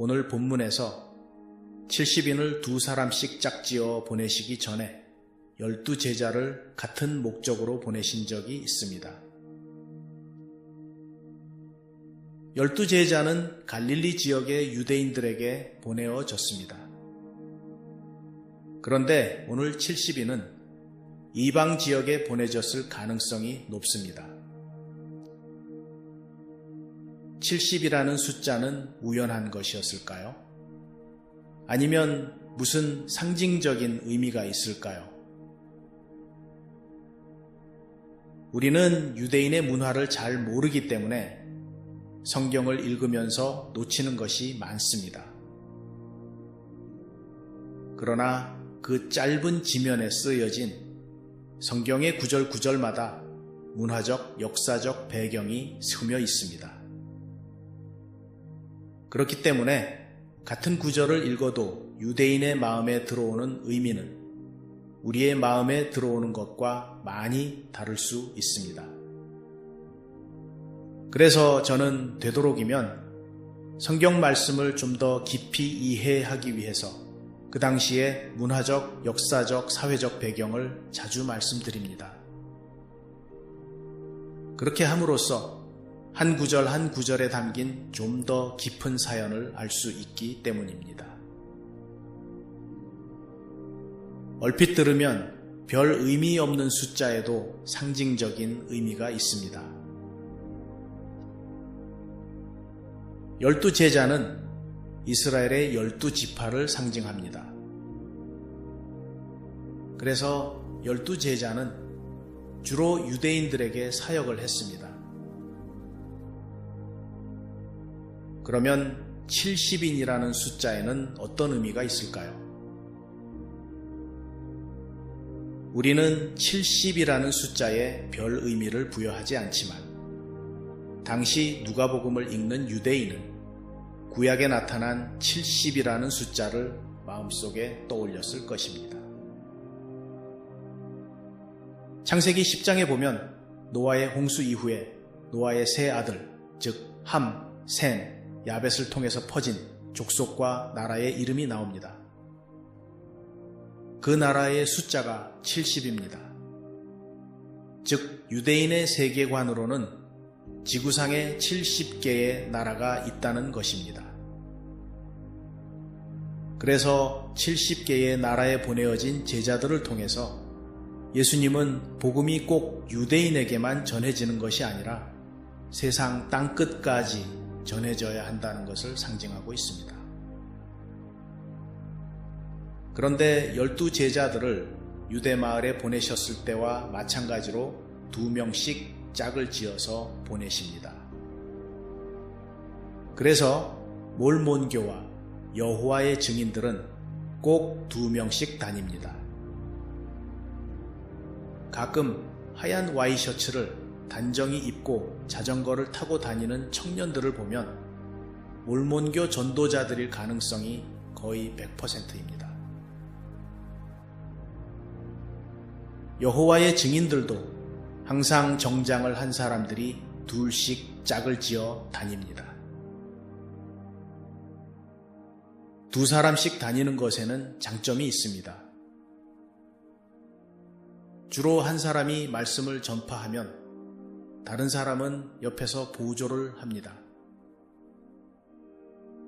오늘 본문에서 70인을 두 사람씩 짝지어 보내시기 전에 열두 제자를 같은 목적으로 보내신 적이 있습니다. 열두 제자는 갈릴리 지역의 유대인들에게 보내어졌습니다. 그런데 오늘 70인은 이방 지역에 보내졌을 가능성이 높습니다. 70이라는 숫자는 우연한 것이었을까요? 아니면 무슨 상징적인 의미가 있을까요? 우리는 유대인의 문화를 잘 모르기 때문에 성경을 읽으면서 놓치는 것이 많습니다. 그러나 그 짧은 지면에 쓰여진 성경의 구절 구절마다 문화적, 역사적 배경이 스며 있습니다. 그렇기 때문에 같은 구절을 읽어도 유대인의 마음에 들어오는 의미는 우리의 마음에 들어오는 것과 많이 다를 수 있습니다. 그래서 저는 되도록이면 성경 말씀을 좀 더 깊이 이해하기 위해서 그 당시의 문화적, 역사적, 사회적 배경을 자주 말씀드립니다. 그렇게 함으로써 한 구절 한 구절에 담긴 좀 더 깊은 사연을 알 수 있기 때문입니다. 얼핏 들으면 별 의미 없는 숫자에도 상징적인 의미가 있습니다. 열두 제자는 이스라엘의 열두 지파를 상징합니다. 그래서 열두 제자는 주로 유대인들에게 사역을 했습니다. 그러면 70인이라는 숫자에는 어떤 의미가 있을까요? 우리는 70이라는 숫자에 별 의미를 부여하지 않지만 당시 누가복음을 읽는 유대인은 구약에 나타난 70이라는 숫자를 마음속에 떠올렸을 것입니다. 창세기 10장에 보면 노아의 홍수 이후에 노아의 세 아들, 즉 함, 셈, 야벳을 통해서 퍼진 족속과 나라의 이름이 나옵니다. 그 나라의 숫자가 70입니다. 즉, 유대인의 세계관으로는 지구상에 70개의 나라가 있다는 것입니다. 그래서 70개의 나라에 보내어진 제자들을 통해서 예수님은 복음이 꼭 유대인에게만 전해지는 것이 아니라 세상 땅끝까지 전해져야 한다는 것을 상징하고 있습니다. 그런데 열두 제자들을 유대 마을에 보내셨을 때와 마찬가지로 두 명씩 짝을 지어서 보내십니다. 그래서 몰몬교와 여호와의 증인들은 꼭 두 명씩 다닙니다. 가끔 하얀 와이셔츠를 단정히 입고 자전거를 타고 다니는 청년들을 보면 몰몬교 전도자들일 가능성이 거의 100%입니다. 여호와의 증인들도 항상 정장을 한 사람들이 둘씩 짝을 지어 다닙니다. 두 사람씩 다니는 것에는 장점이 있습니다. 주로 한 사람이 말씀을 전파하면 다른 사람은 옆에서 보조를 합니다.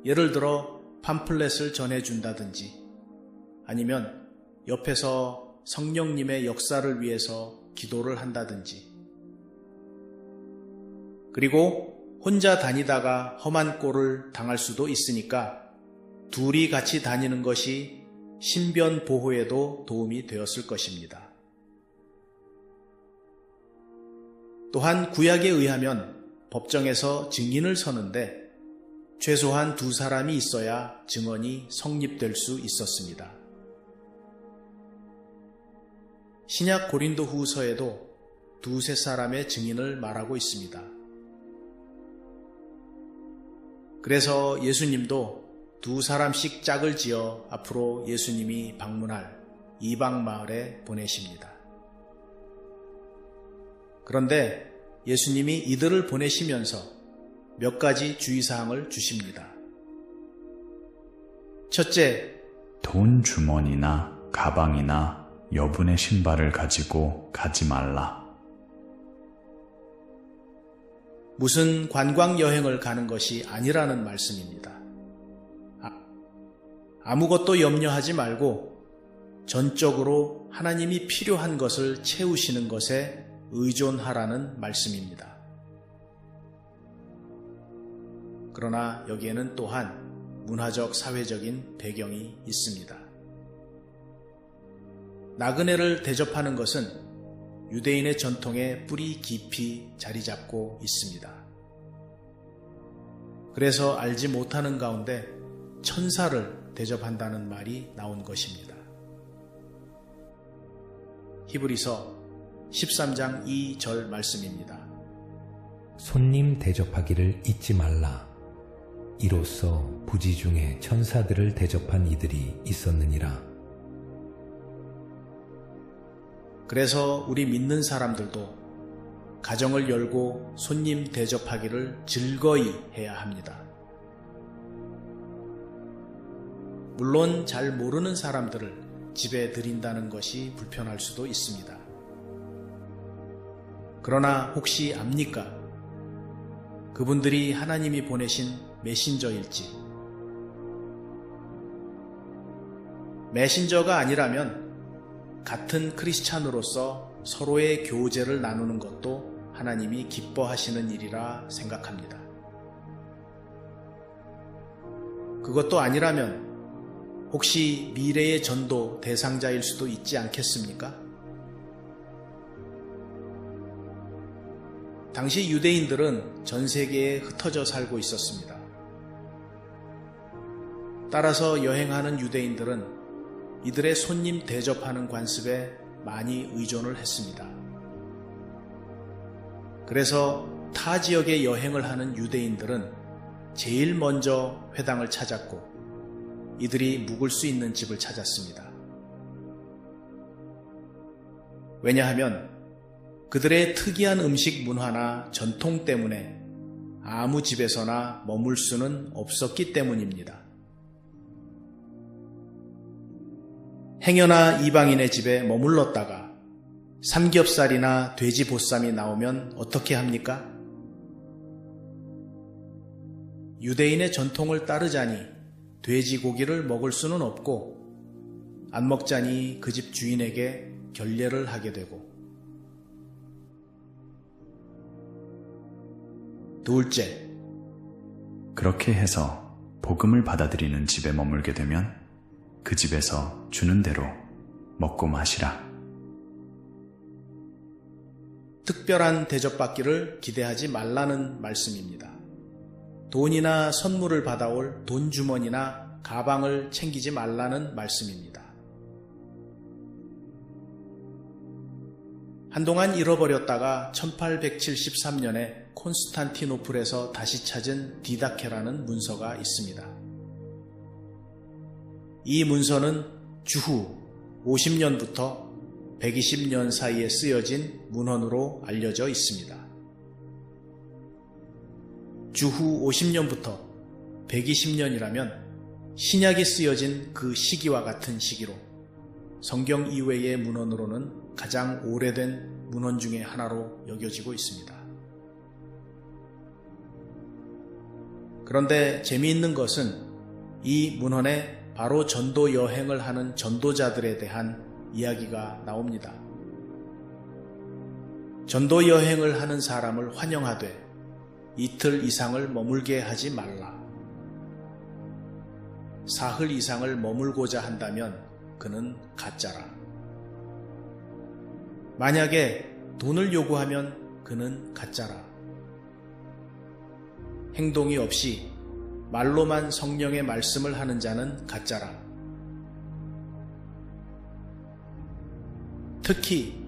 예를 들어 팜플렛을 전해준다든지 아니면 옆에서 성령님의 역사를 위해서 기도를 한다든지 그리고 혼자 다니다가 험한 꼴을 당할 수도 있으니까 둘이 같이 다니는 것이 신변 보호에도 도움이 되었을 것입니다. 또한 구약에 의하면 법정에서 증인을 서는데 최소한 두 사람이 있어야 증언이 성립될 수 있었습니다. 신약 고린도 후서에도 두세 사람의 증인을 말하고 있습니다. 그래서 예수님도 두 사람씩 짝을 지어 앞으로 예수님이 방문할 이방 마을에 보내십니다. 그런데 예수님이 이들을 보내시면서 몇 가지 주의사항을 주십니다. 첫째, 돈 주머니나 가방이나 여분의 신발을 가지고 가지 말라. 무슨 관광 여행을 가는 것이 아니라는 말씀입니다. 아, 아무것도 염려하지 말고 전적으로 하나님이 필요한 것을 채우시는 것에 의존하라는 말씀입니다. 그러나 여기에는 또한 문화적 사회적인 배경이 있습니다. 나그네를 대접하는 것은 유대인의 전통에 뿌리 깊이 자리 잡고 있습니다. 그래서 알지 못하는 가운데 천사를 대접한다는 말이 나온 것입니다. 히브리서 13장 2절 말씀입니다. 손님 대접하기를 잊지 말라. 이로써 부지 중에 천사들을 대접한 이들이 있었느니라. 그래서 우리 믿는 사람들도 가정을 열고 손님 대접하기를 즐거이 해야 합니다. 물론 잘 모르는 사람들을 집에 들인다는 것이 불편할 수도 있습니다. 그러나 혹시 압니까? 그분들이 하나님이 보내신 메신저일지. 메신저가 아니라면 같은 크리스찬으로서 서로의 교제를 나누는 것도 하나님이 기뻐하시는 일이라 생각합니다. 그것도 아니라면 혹시 미래의 전도 대상자일 수도 있지 않겠습니까? 당시 유대인들은 전 세계에 흩어져 살고 있었습니다. 따라서 여행하는 유대인들은 이들의 손님 대접하는 관습에 많이 의존을 했습니다. 그래서 타 지역에 여행을 하는 유대인들은 제일 먼저 회당을 찾았고 이들이 묵을 수 있는 집을 찾았습니다. 왜냐하면 그들의 특이한 음식 문화나 전통 때문에 아무 집에서나 머물 수는 없었기 때문입니다. 행여나 이방인의 집에 머물렀다가 삼겹살이나 돼지 보쌈이 나오면 어떻게 합니까? 유대인의 전통을 따르자니 돼지고기를 먹을 수는 없고 안 먹자니 그 집 주인에게 결례를 하게 되고 둘째, 그렇게 해서 복음을 받아들이는 집에 머물게 되면 그 집에서 주는 대로 먹고 마시라. 특별한 대접받기를 기대하지 말라는 말씀입니다. 돈이나 선물을 받아올 돈 주머니나 가방을 챙기지 말라는 말씀입니다. 한동안 잃어버렸다가 1873년에 콘스탄티노플에서 다시 찾은 디다케라는 문서가 있습니다. 이 문서는 주후 50년부터 120년 사이에 쓰여진 문헌으로 알려져 있습니다. 주후 50년부터 120년이라면 신약이 쓰여진 그 시기와 같은 시기로 성경 이외의 문헌으로는 가장 오래된 문헌 중의 하나로 여겨지고 있습니다. 그런데 재미있는 것은 이 문헌에 바로 전도 여행을 하는 전도자들에 대한 이야기가 나옵니다. 전도 여행을 하는 사람을 환영하되 이틀 이상을 머물게 하지 말라. 사흘 이상을 머물고자 한다면 그는 가짜라. 만약에 돈을 요구하면 그는 가짜라. 행동이 없이 말로만 성령의 말씀을 하는 자는 가짜라. 특히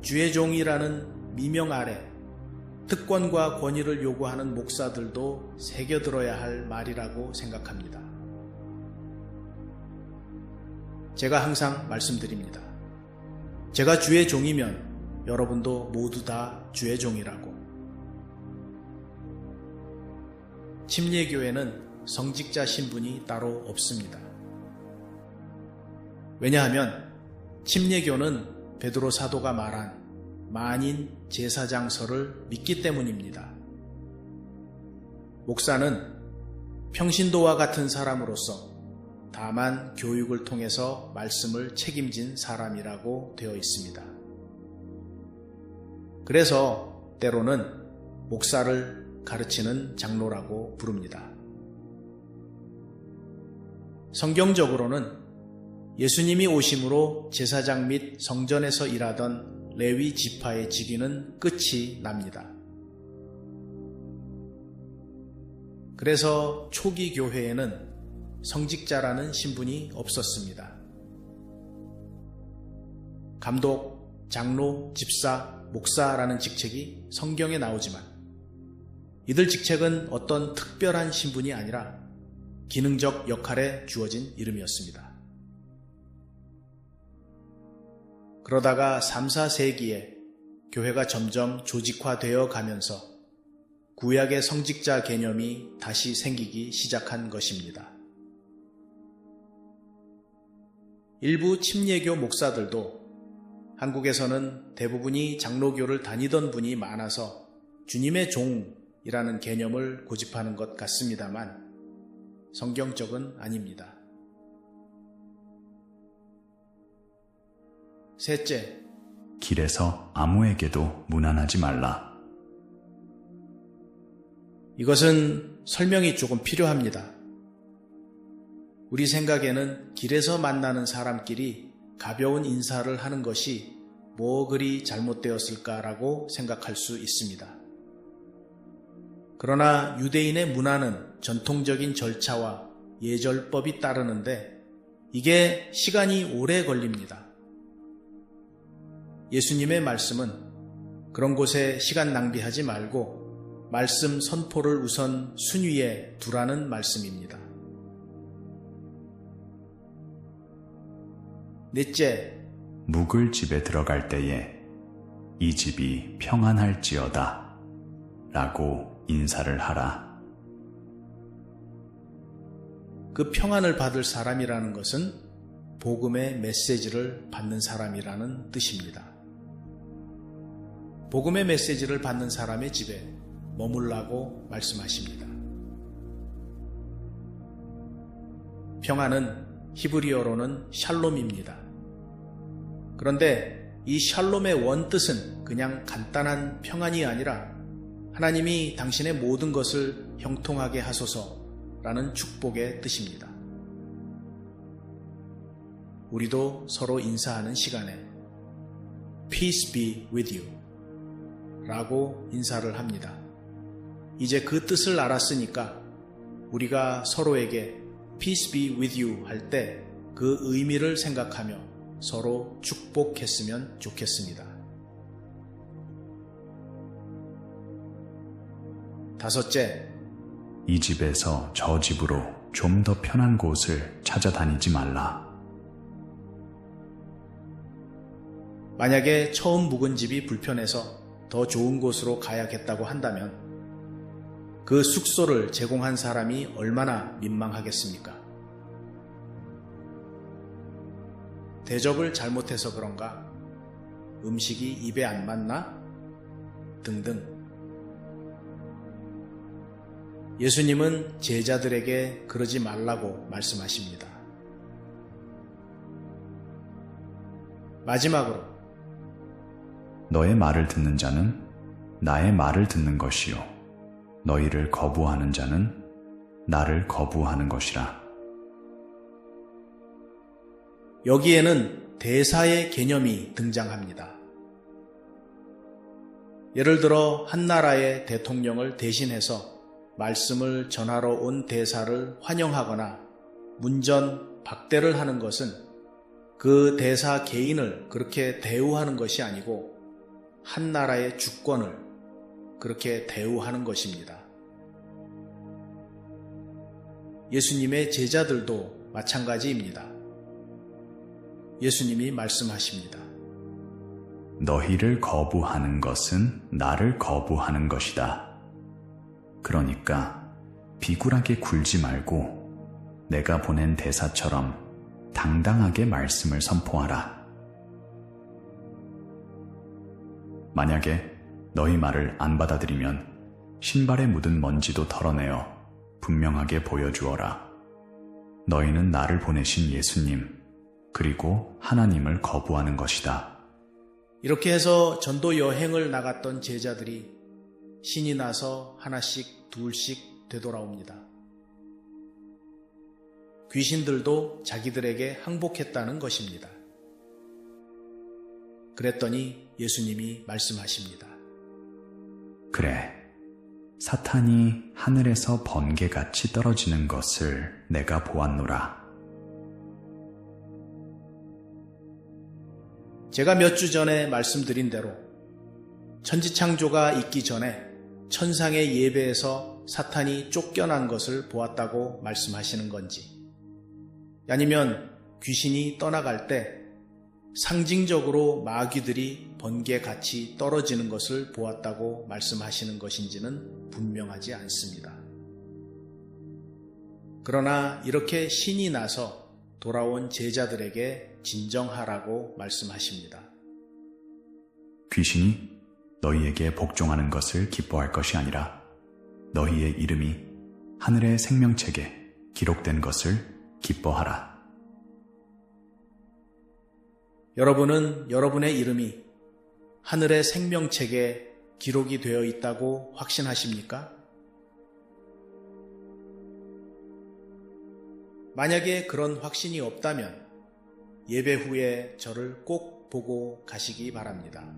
주의 종이라는 미명 아래 특권과 권위를 요구하는 목사들도 새겨들어야 할 말이라고 생각합니다. 제가 항상 말씀드립니다. 제가 주의 종이면 여러분도 모두 다 주의 종이라고. 침례교회는 성직자 신분이 따로 없습니다. 왜냐하면 침례교는 베드로 사도가 말한 만인 제사장서를 믿기 때문입니다. 목사는 평신도와 같은 사람으로서 다만 교육을 통해서 말씀을 책임진 사람이라고 되어 있습니다. 그래서 때로는 목사를 가르치는 장로라고 부릅니다. 성경적으로는 예수님이 오심으로 제사장 및 성전에서 일하던 레위 지파의 직위는 끝이 납니다. 그래서 초기 교회에는 성직자라는 신분이 없었습니다. 감독, 장로, 집사, 목사라는 직책이 성경에 나오지만 이들 직책은 어떤 특별한 신분이 아니라 기능적 역할에 주어진 이름이었습니다. 그러다가 3, 4세기에 교회가 점점 조직화되어 가면서 구약의 성직자 개념이 다시 생기기 시작한 것입니다. 일부 침례교 목사들도 한국에서는 대부분이 장로교를 다니던 분이 많아서 주님의 종 이라는 개념을 고집하는 것 같습니다만 성경적은 아닙니다. 셋째, 길에서 아무에게도 무난하지 말라. 이것은 설명이 조금 필요합니다. 우리 생각에는 길에서 만나는 사람끼리 가벼운 인사를 하는 것이 뭐 그리 잘못되었을까라고 생각할 수 있습니다. 그러나 유대인의 문화는 전통적인 절차와 예절법이 따르는데 이게 시간이 오래 걸립니다. 예수님의 말씀은 그런 곳에 시간 낭비하지 말고 말씀 선포를 우선 순위에 두라는 말씀입니다. 넷째, 묵을 집에 들어갈 때에 이 집이 평안할지어다 라고 인사를 하라. 그 평안을 받을 사람이라는 것은 복음의 메시지를 받는 사람이라는 뜻입니다. 복음의 메시지를 받는 사람의 집에 머물라고 말씀하십니다. 평안은 히브리어로는 샬롬입니다. 그런데 이 샬롬의 원뜻은 그냥 간단한 평안이 아니라 하나님이 당신의 모든 것을 형통하게 하소서라는 축복의 뜻입니다. 우리도 서로 인사하는 시간에 Peace be with you 라고 인사를 합니다. 이제 그 뜻을 알았으니까 우리가 서로에게 Peace be with you 할 때 그 의미를 생각하며 서로 축복했으면 좋겠습니다. 다섯째, 이 집에서 저 집으로 좀 더 편한 곳을 찾아다니지 말라. 만약에 처음 묵은 집이 불편해서 더 좋은 곳으로 가야겠다고 한다면 그 숙소를 제공한 사람이 얼마나 민망하겠습니까? 대접을 잘못해서 그런가? 음식이 입에 안 맞나? 등등. 예수님은 제자들에게 그러지 말라고 말씀하십니다. 마지막으로 너의 말을 듣는 자는 나의 말을 듣는 것이요. 너희를 거부하는 자는 나를 거부하는 것이라. 여기에는 대사의 개념이 등장합니다. 예를 들어 한 나라의 대통령을 대신해서 말씀을 전하러 온 대사를 환영하거나 문전 박대를 하는 것은 그 대사 개인을 그렇게 대우하는 것이 아니고 한 나라의 주권을 그렇게 대우하는 것입니다. 예수님의 제자들도 마찬가지입니다. 예수님이 말씀하십니다. 너희를 거부하는 것은 나를 거부하는 것이다. 그러니까 비굴하게 굴지 말고 내가 보낸 대사처럼 당당하게 말씀을 선포하라. 만약에 너희 말을 안 받아들이면 신발에 묻은 먼지도 털어내어 분명하게 보여주어라. 너희는 나를 보내신 예수님, 그리고 하나님을 거부하는 것이다. 이렇게 해서 전도 여행을 나갔던 제자들이 신이 나서 하나씩 둘씩 되돌아옵니다. 귀신들도 자기들에게 항복했다는 것입니다. 그랬더니 예수님이 말씀하십니다. 그래. 사탄이 하늘에서 번개같이 떨어지는 것을 내가 보았노라. 제가 몇 주 전에 말씀드린 대로 천지창조가 있기 전에 천상의 예배에서 사탄이 쫓겨난 것을 보았다고 말씀하시는 건지 아니면 귀신이 떠나갈 때 상징적으로 마귀들이 번개같이 떨어지는 것을 보았다고 말씀하시는 것인지는 분명하지 않습니다. 그러나 이렇게 신이 나서 돌아온 제자들에게 진정하라고 말씀하십니다. 귀신이 너희에게 복종하는 것을 기뻐할 것이 아니라 너희의 이름이 하늘의 생명책에 기록된 것을 기뻐하라. 여러분은 여러분의 이름이 하늘의 생명책에 기록이 되어 있다고 확신하십니까? 만약에 그런 확신이 없다면 예배 후에 저를 꼭 보고 가시기 바랍니다.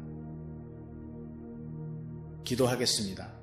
기도하겠습니다.